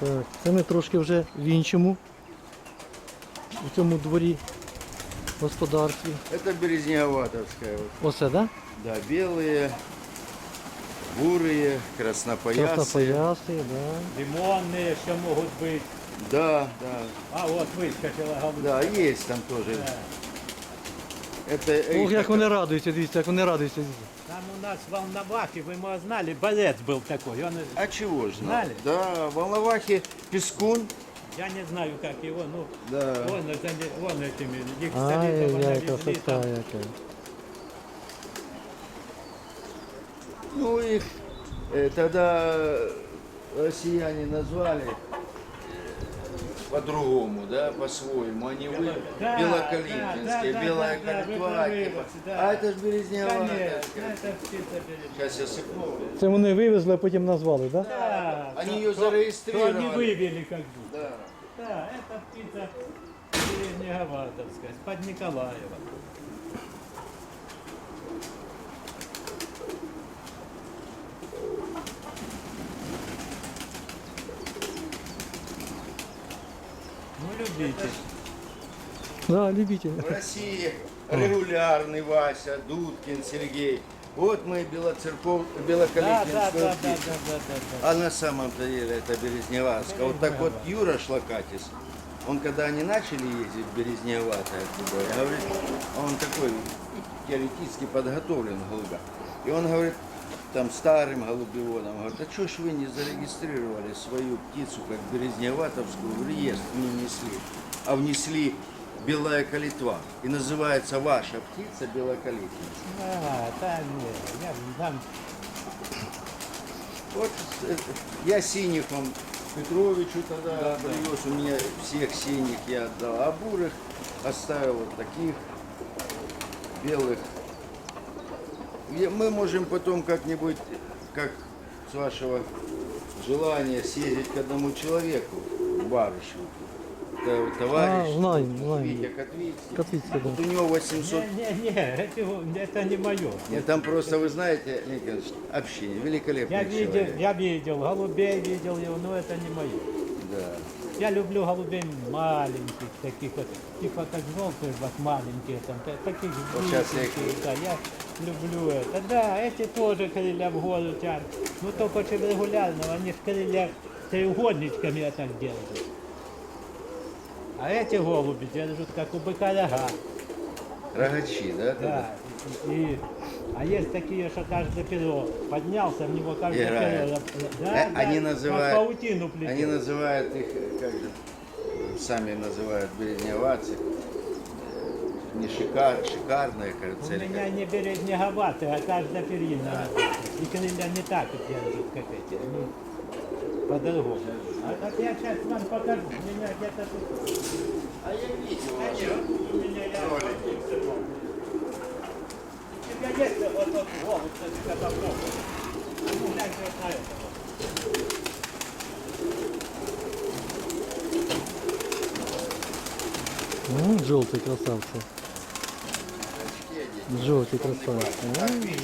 Так, це ми трошки вже в іншому, у цьому дворі господарстві. Это березнеговатовская. Вот. Оце, так? Да, белые, бурые, Да? краснопоясые. Краснопояси, да. Лимонные еще могут быть. Да, да, А вот выскочила голубка. да, есть там тоже. Да. Это Ох, их як так- вони радуються, дивіться, як вони радуються. Там у нас в Волновахе, вы его знали, болец был такой. Он, А чего ж? Знали? Да, волновахи, пескун. я не знаю, как его, ну, Да. вон, это- вон этими, их навезли там. яка. Ну их э, тогда россияне назвали э, по-другому, да, по-своему. Они вы Да, да, белая да, типа. да. А это ж берет. Сейчас я сыпну. Це вони вивезли, а потім назвали, так? Да? Да, Они ее зарегистрировали. То они вывели как будто. Да. Да, это птица Нижнеговатовская, под Николаева. Ну, любите. Да, любитель. В России регулярный Вася, Дудкин, Сергей. Вот мы белоцерков, Да, да, да, белокалитинскую да, да, да, да, да. А на самом-то деле это Березневатская. Вот так вот Юра Шлакатис, он когда они начали ездить в Березневатое оттуда, говорит, он такой теоретически подготовлен голубя. И он говорит, там старым голубеводом, говорит, а что ж вы не зарегистрировали свою птицу как Березневатовскую в реестр не внесли, а внесли белая калитва. И называется ваша птица белокалитница. А, там, нет, я там Вот э, я синих вам Петровичу тогда привез, у меня всех синих я отдал, а бурых оставил вот таких белых. Мы можем потом как-нибудь, как с вашего желания, съездить к одному человеку вот товарищ, А, знаем, знаем. Витя Котвицкий. Котвицкий, да. Вот у него 800 Не-не-не, это, это не мое. Нет, там просто, вы знаете, Николаевич, общение, великолепный Я видел, человек. я видел, голубей видел его, но это не мое. Да. Я люблю голубей маленьких, таких вот, типа как желтые, вот маленькие, там, та- таких Вот да, я люблю это. Да, эти тоже крылья в гору тянут. Ну только очень регулярно, они ж крылья треугольничками я так делают. А эти голуби держат, как у быка рога. Рогачи, да? Да. И, и- а есть такие, что каждое перо поднялся, в него каждое Играет. перо. Да, Э, да, они как называют- паутину плетет. Они называют их, э, как же, сами называют березневацы. э, Не шикар, шикарная, У кажется. или меня как. не березнеговатые, а каждая перина. И крылья не так держат, как эти. Они по-другому. А вот я сейчас вам покажу. У меня где-то тут... А я видел А у меня я... ролики. Тебя есть вот тот голубь, кстати, катапоп? Ну, гляньте вот на это. Ну, желтый красавцы. Желтый вижу.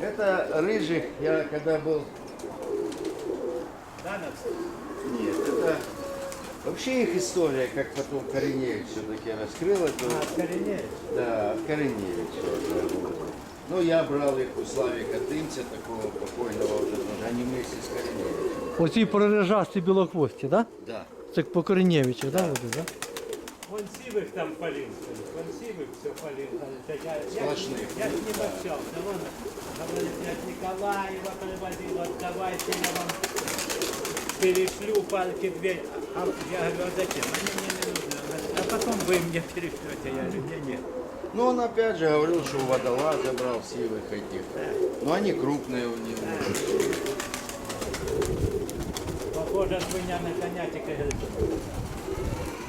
Это рыжих, я когда был Да? Нет, это вообще их история, как потом Кореневич все-таки раскрыл эту. А, Кореневич. Да, от Кореневича. да. Ну, я брал их у Славика Тымца, такого покойного уже, тоже, они вместе с Кореневичем. Оці прорежасті білохвості, да? Да. Це по Коренєвичах, да? Оце, да? Вон сивых там полил, вон сивых все полил. Это я, я, Сплошных. я с ним общался. Вон, говорит, я от Николаева привозил, вот давайте я вам перешлю парки две. А я говорю, а зачем? Они мне не нужны. А потом вы мне перешлете. Я говорю, нет, нет. Ну, он опять же говорил, что у водолаза брал сивых этих. Но они крупные у него. Похоже, свинья на конятика. говорит.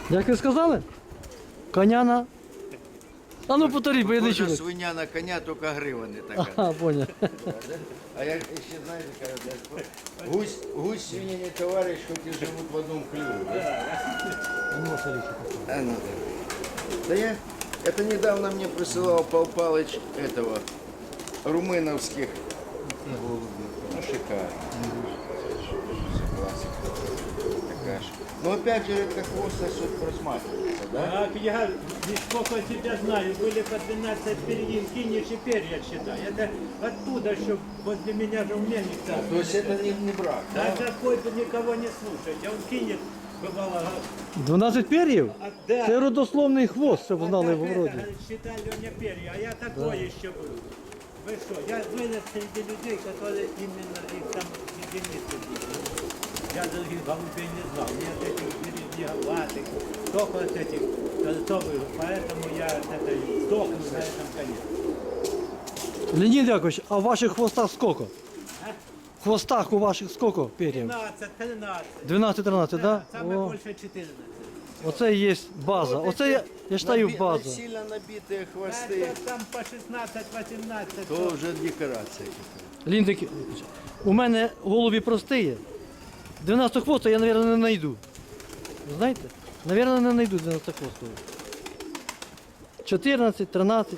Як ви сказали? Коняна. А ну повторіть, бо я не чую. свинья на коня, только грива не такая. Ага, понял. А я еще, знаете, как гусь, гусь свинья товарищ, хоть и живут в одном хлеву. Да? А, ну да. Да я, это недавно мне присылал Пал Палыч этого, румыновских голубей. шикарно. Классика. Такая же. Но опять же, это хвост сосуд просматривается, да? Так, я сколько тебя знаю, были по 12 перьин, кинешь и перья считай. Это оттуда, что возле меня же умельник там. То есть это не, не брак, Да да? такой бы никого не слушать, а он кинет, бывало, а, 12 пер'їв? а да. Це родословний хвост, щоб знали в А так городі. это, Считай, Леня перья, а я такой еще был. Вы что, я вырос среди людей, которые именно их там единицы были. Я других голубей не знал, от этих березневатых, только от этих кольцовых, поэтому я от этой сдохну на этом коне. Леонід Якович, а в ваших хвостах скільки? А? В хвостах у ваших скільки пер'їв? 13, 13. 12-13, да? Самое О, больше 14. оце і є база. Оце я, я вважаю Наби- база. Сильно набитые хвосты. Это там по 16-18. То уже декорация. Ліндик, у мене голубі прості. 12 хвоста я, мабуть, не знайду. Ви Знаєте? Навірно, не знайду 12 хвосту. 14, 13.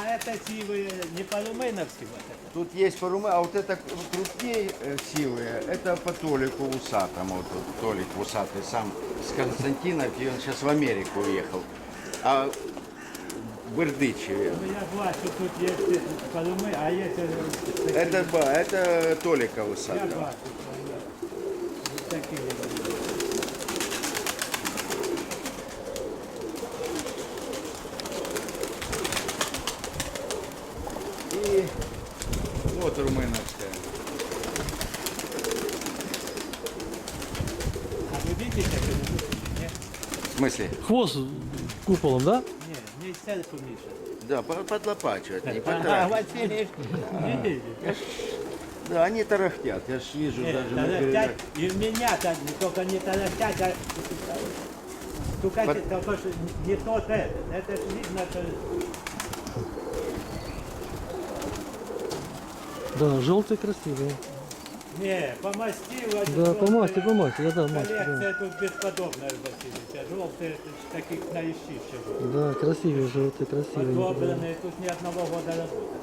А это сивые не по-румыновски вот это? Тут есть порумы, а вот это крупнее э, силые, это по Толику Усатому. Вот тут Толик Усатый сам с Константиновки, он сейчас в Америку уехал. А в Бердычеве. Ну я бачу, тут есть по-румы, а есть... э, такие- Это, ба- это Толика Я Усатого. бачу. Такие вот румыновская. А вы видите, как это? Нет? В Хвост куполом, да? Не, не селфи, Миша. Да, по- подлопачивать, не А. Василий? Да, они тарахтят, я ж вижу Нет, даже на тарахтят, передаче. и в меня-то не только не тарахтят, а стукать, Под- только что не тот это. Это ж видно, что Да, желтый красивый. Не, помастил. один Да, по масти, по масти, я да, масти, да. Коллекция тут бесподобная, Васильевич. Желтые, таких наищи всего. Да, красивый, желтый, красивый. Подобранные, тут ни одного года работы.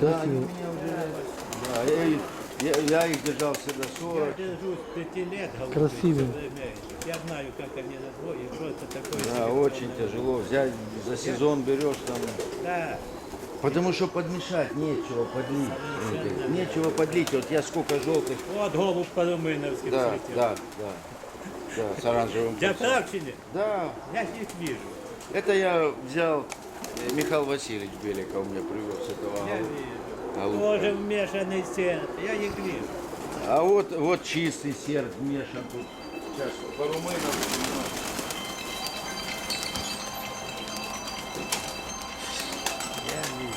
Да, они Красивый. меня уже... Да, я, их- я, я их держал всегда Я 40. держусь пяти лет, голубых, Красивый. всё время этих. Я знаю, как они на двое, это такое. Да, очень тяжело взять, за сезон берешь там. Да, Потому что подмешать нечего подлить. Совершенно Нечего подлить. Вот я сколько желтых. вот голубь по-румыновски Да, цветет. да, да. Да, с оранжевым Я прав чи нет? Да, Я их вижу. это я взял, э, Михаил Васильевич Беликов мне привез этого Я вижу. голубка. Тоже вмешанный сердце. Я их вижу. А вот, вот чистый серд мешан тут. Сейчас по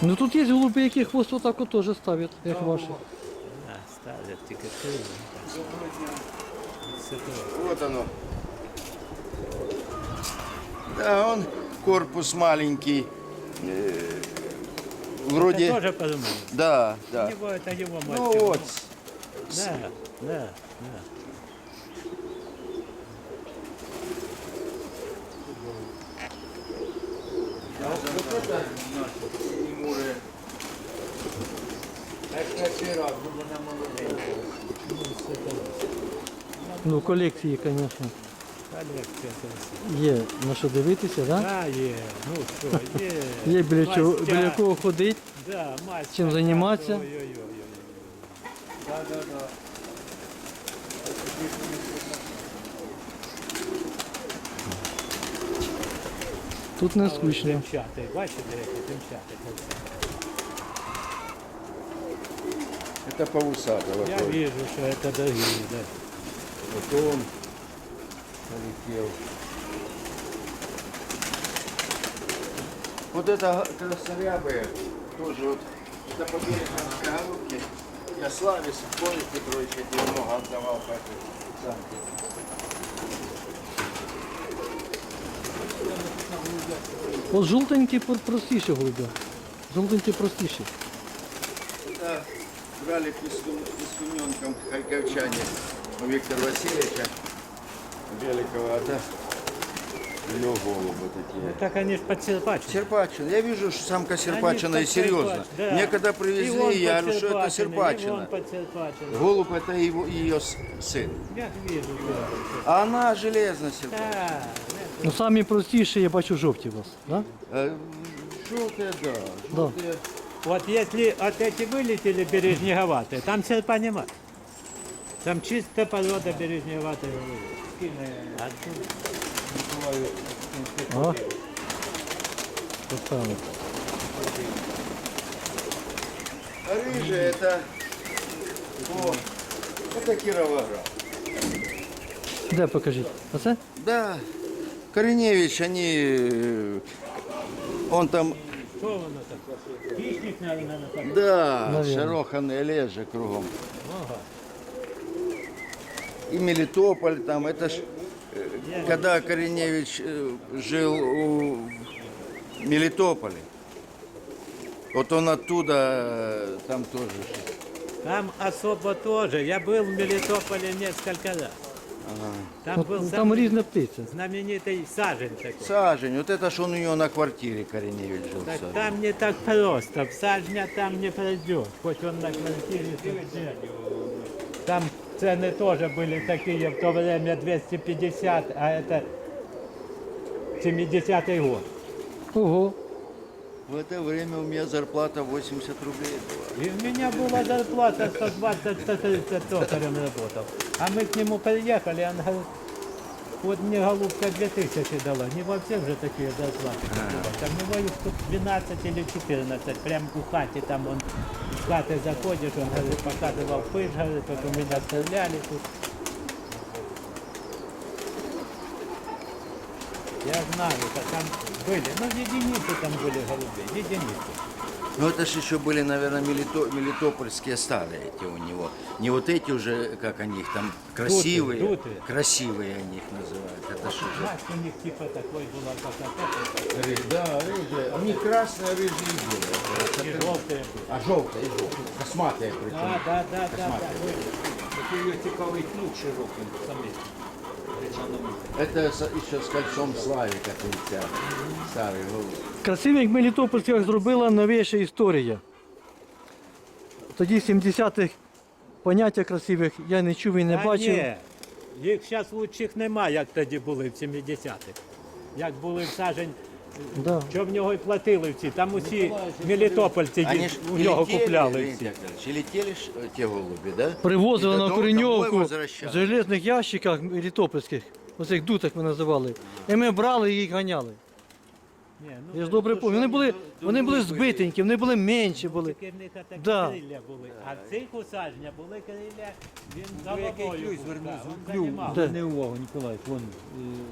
Ну тут є голуби, які хвост отак от теж ставлять, як ваші. А, ставят тикатуру. Вот оно. Да, он корпус маленький. э, Вроде. Это тоже по-румыновски. Да, У да. него это его мать. Ну вот. Да, да, да. А вот это Тимуры. Это первый раз, буду на молодые. Ну, колекції, звісно, Коллекция красивая. є на що дивитися, да? Да, е, ну что, е. Є біля, чого, Мастя. біля кого ходити. Да, мастер. Чим займатися? Ой-ой-ой. Да, да, да. Тут не скучно. Димчатий, бачите, димчатий. Это Паусатого. Я вижу, що це дорогие, да. Вот он полетел. Вот это красорябые тоже вот это по берегу голубки. Я Славе Сухой Петрович я тебе много отдавал по этой самке. От жовтенькі пр- простіші голуби. Жовтенькі простіші. Это брали пескун, пескуненком харьковчане у Виктора Васильевича Беликова. Это Лё голубы такие. Ну, так они ж подсерпачены. Серпачина. Я вижу, что самка серпачина и Они серьезно. подсерпач- да. Мне когда И он привезли, я говорю, что это подсерпаченный, и серпачина. он подсерпаченный. Голубь это его, ее с- сын. Я вижу, да. А она железно серпачина. Да, Ну самі простіші, я бачу жовті у вас. Да? Э, Желтая, да. Да. Желтая. Вот если от эти вылетели бережнеговатые, там серпа нема. Там чисто порода бережнеговатой головы. А тут Ага. Тут саме. А рыжая это... О, это Кировоград. Де покажіть? Оце? Да. Кореневич, они... э, Он там, что воно так? Хищник, наверное, нападает. да, Наверно. шароханные лежа кругом. И Мелитополь там, это ж... э, Когда Кореневич э, жил у Мелитополе, вот он оттуда, э, там тоже... ж- Там особо тоже. Я был в Мелитополе несколько раз. Там был От, сам там різна птиця. знаменитый сажень такой. Сажень, вот это ж он у него на квартире Кореневич жил. Так Сажень. там не так просто. В сажня там не пройдет. Хоть он на квартире. Там цены тоже были такие в то время 250, а это 70-й год. Ого. В это время у меня зарплата 80 рублей была. И у меня была зарплата 120-130 токарем работал. А мы к нему приехали, он говорит, вот мне голубка 2000 дала. Не во всех же такие зарплаты. Там у него их тут 12 или 14. Прям у хати там он в хаты заходишь, он говорит, показывал пыш, говорит, вот у меня стреляли тут. Я знаю, что там были, ну единицы там были голубей, единицы. Ну это же еще были, наверное, мелито- мелитопольские старые эти у него. Не вот эти уже, как они их там, красивые. дутые. Красивые они их называют. Это ж уже. Мать у них типа такой была, как это. Ры- Да, рыжие. У них красные, рыжие были. И желтые. А желтые, желтые. Косматые причем. Да, да, да, да, да. Такий його цікавий клюв широкий, самий. Это еще с кольцом Славика кольца. Старый голубь. Красивий, як Мелітопольських зробила новіша історія. Тоді 70-х поняття красивих я не чув і не Та бачив. ні, їх зараз лучших нема, як тоді були в 70-х. Як були в сажень, Да. що в нього і платили всі. Там усі мелітопольці Они ж у нього летели, купляли Леонид всі. Яковлевич, и летели ж, э, те голуби, да? Привозили И на додому- домой в возвращали. железних ящиках мелітопольських, оцих дутах ми називали. І ми брали і їх ганяли. Ні, ну, Я ж добре пам'ятаю. Вони були, вони були збитенькі, вони були менші були. тільки в них такі Да. крилля були. А в цих у сажня були крилля, він який головою клюй звернув, клюв. Не увагу, Ніколай, вон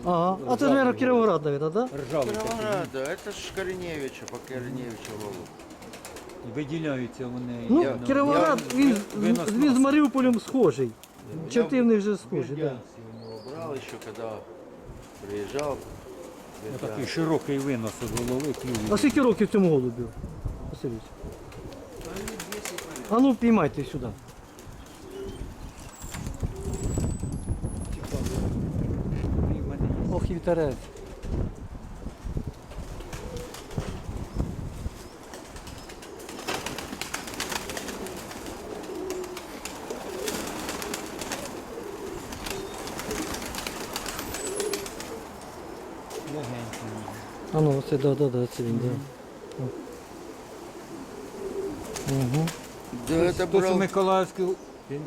Ага. А це, мабуть, Кіровоград, мабуть, так? Да? ржавий такий. Кировоград, это ж Кореневича, по Кореневичу голубь. І виділяються вони. Ну, Я- Кіровоград, він, винос він з Маріуполем схожий. Черти в них вже схожі, так. Да. у него брал еще, когда приезжал. Ну, такий широкий винос від голови, А скільки років цьому голубю? Васильович? А ну піймайте сюди. Ох, вітерець. А ну, це да, да, да, це він, да. Угу. Да, это Хтось у брал Миколаївській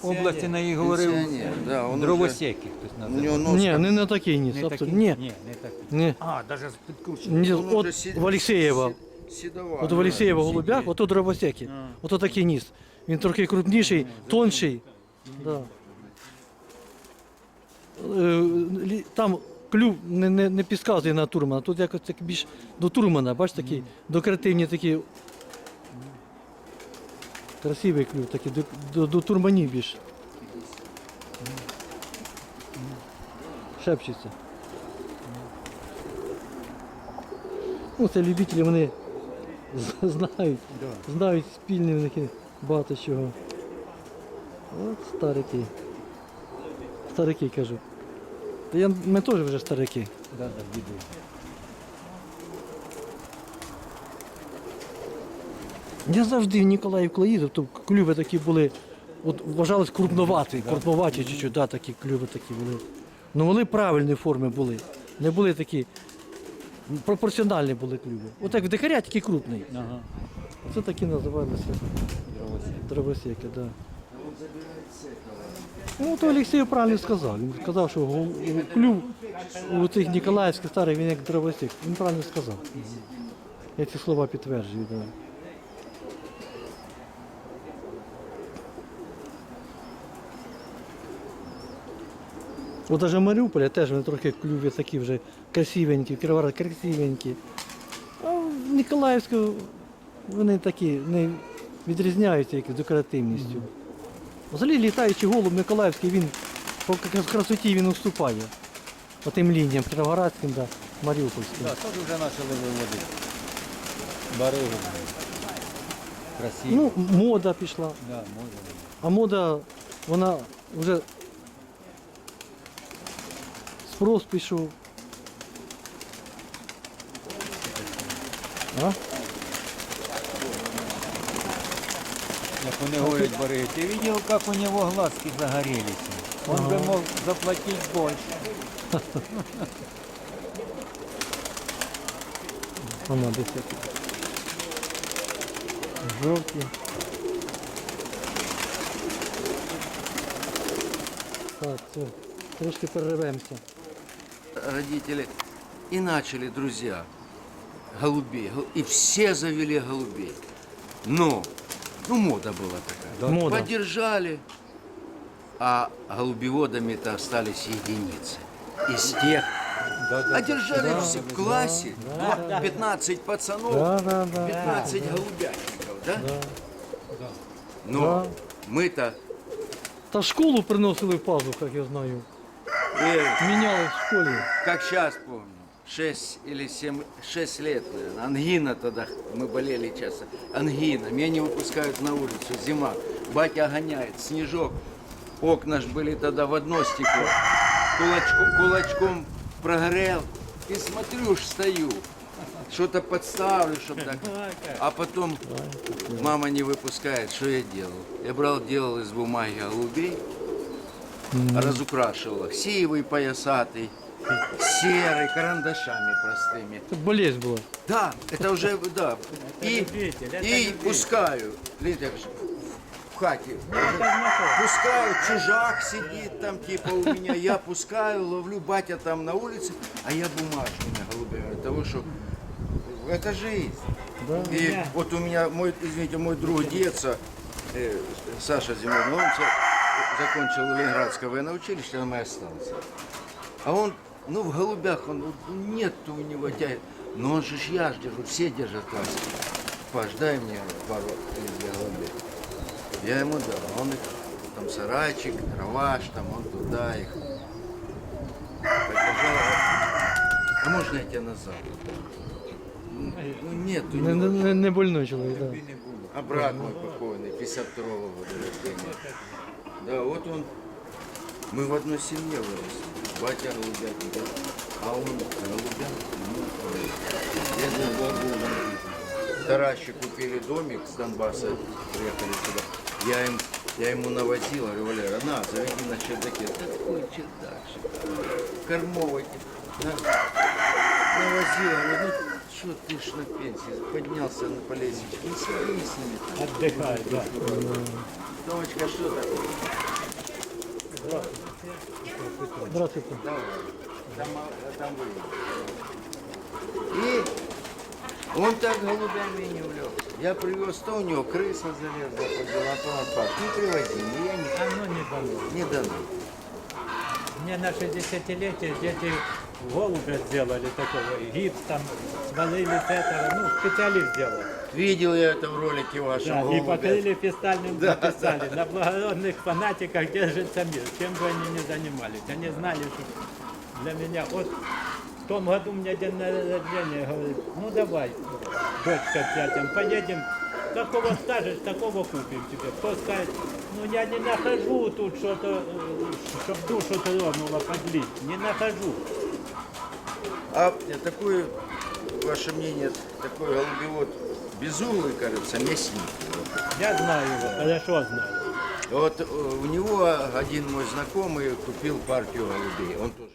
області на її говорив пенсионер, да, он уже, дровосеки хтось у називав. него нос Ні, не на такий ніс, абсолютно. Ні, Ні, не такий. ні. А, навіть з підкрученим. Ні, он от уже си- в Олексєєва. си- седоват. От в Олексєєва голубях, ото дровосеки. Ото такий ніс. Він трохи крупніший, тонший. Да. Е, лі- Там клюв не, не, не підказує на турмана, тут якось так більш до турмана, бачиш такі, декоративні такі. Красивий клюв, такий, до, до, до турманів більш. Шепчеться. Ну, це любителі, вони знають, знають спільні в них багато чого. От старики. Старики кажу. Та я, ми теж вже старики. Да, да, відео. Я завжди в Ніколаїв, коли їздив, то клюви такі були, от вважались крупноваті, крупноваті чуть-чуть, да, такі клюви такі були. Ну вони правильні форми були. Не були такі, пропорціональні були клюви. От як в дикаря, тільки крупний. Ага. Це такі називалися дровосеки, так. Да. Ну, то Олексій правильно сказав. Він сказав, що клюв у цих Ніколаївських старих він як дровосек. Він правильно сказав. Я ці слова підтверджую. Да. От навіть в Маріуполі теж вони трохи клюві такі вже красивенькі, Кривоград красивенькі. А в Ніколаївську вони такі не відрізняються якось декоративністю. Взагалі літаючий голуб Миколаївський, він по красоті він уступає. По тим лініям Кіровоградським, да, Маріупольським. Да, теж вже почали виводити. Баригу. Красиво. Ну, мода пішла. да, може. А мода, вона вже спрос пішов. А? Як вони говорять бариги, ти видел, як у нього глазки загорелись? Он Ага. би мог заплатити більше. Вона десь як. Жовті. Так, все. Трошки перервемося. Родители и начали, друзья, голубей. гол- И все завели голубей. Но, ну мода была такая. Мода. Поддержали, а голубеводами-то остались единицы. Из тех, Да, да, а держали да, все в да, классе, да, два- 15 пацанов, Да, да, да. 15 голубятников, да? Да. Но Да. мы-то Та школу приносили в пазухах, я знаю. э, Міняли в школі. как сейчас помню, 6 или 7, 6 лет, наверное, ангина тогда, мы болели часто, ангина, меня не выпускают на улицу, зима, батя гоняет, снежок, окна ж были тогда в одно стекло, кулачком, кулачком прогорел, и смотрю, ж стою, что-то подставлю, чтобы так, а потом мама не выпускает, что я делал? Я брал, делал из бумаги голубей, разукрашивал их, сивый, поясатый, серый, карандашами простыми. Це болезнь була. Да, это уже, да. И, это и пускаю, же, в хате. Пускаю, чужак сидит там, типа у меня, я пускаю, ловлю, батя там на улице, а я бумажными голубями, того, что это жизнь. И вот у меня, мой, извините, мой друг детства, э, Саша Зимович, он закончил Ленинградское военное училище, он и остался. А он, ну, в голубях, он, ну, нет у него тяги. Но он же ж я ж держу, все держат класс. Паш, дай мне пару для голубей. Я ему дал, а он их, там сарайчик, дроваш, там он туда их. Подержал. А можно я тебя назад? Ну, нет у Не, него. не, не, не больной чоловік, да. А брат мой покойный, 52-го года рождения. Да, вот он, мы в одной семье выросли. Батя голубятник, а он голубятник. ой. Бедный Богу. Таращи купили домик с Донбасса, приехали сюда. Я, им, я ему навозил, говорю, Валера, на, заведи на чердаке. Такой чердак шикарный. Кормовый. На, навозил, говорю, ну что ты ж на пенсии, поднялся на по лестнице. Ну сиди с ними. Отдыхай, да. Томочка, что такое? Здравствуйте. Давай. Там, а, там вы. И он так голубями и не увлекся. Я привез, то у него крыса залезла, подняла, то он не привози, но я не, А ну не дано. не дано. Мне на 60-летие дети голубя сделали такого, гипс там, свалили с этого, ну, специалист сделал. Видел я это в ролике вашем Да, и покрыли фистальным написали. На благородных фанатиках держится мир. Чем бы они ни занимались. Они знали, что для меня... Вот в том году у меня день рождения, говорит, ну давай, дочка пятым, поедем, какого скажешь, такого купим тебе. Кто скажет, ну я не нахожу тут что-то, чтобы душу тронуло подлить, не нахожу. А такой, ваше мнение, такой голубевод безулый, кажется, мясник. Я знаю его, хорошо знаю. Вот э, у него один мой знакомый купил партию голубей. Он тоже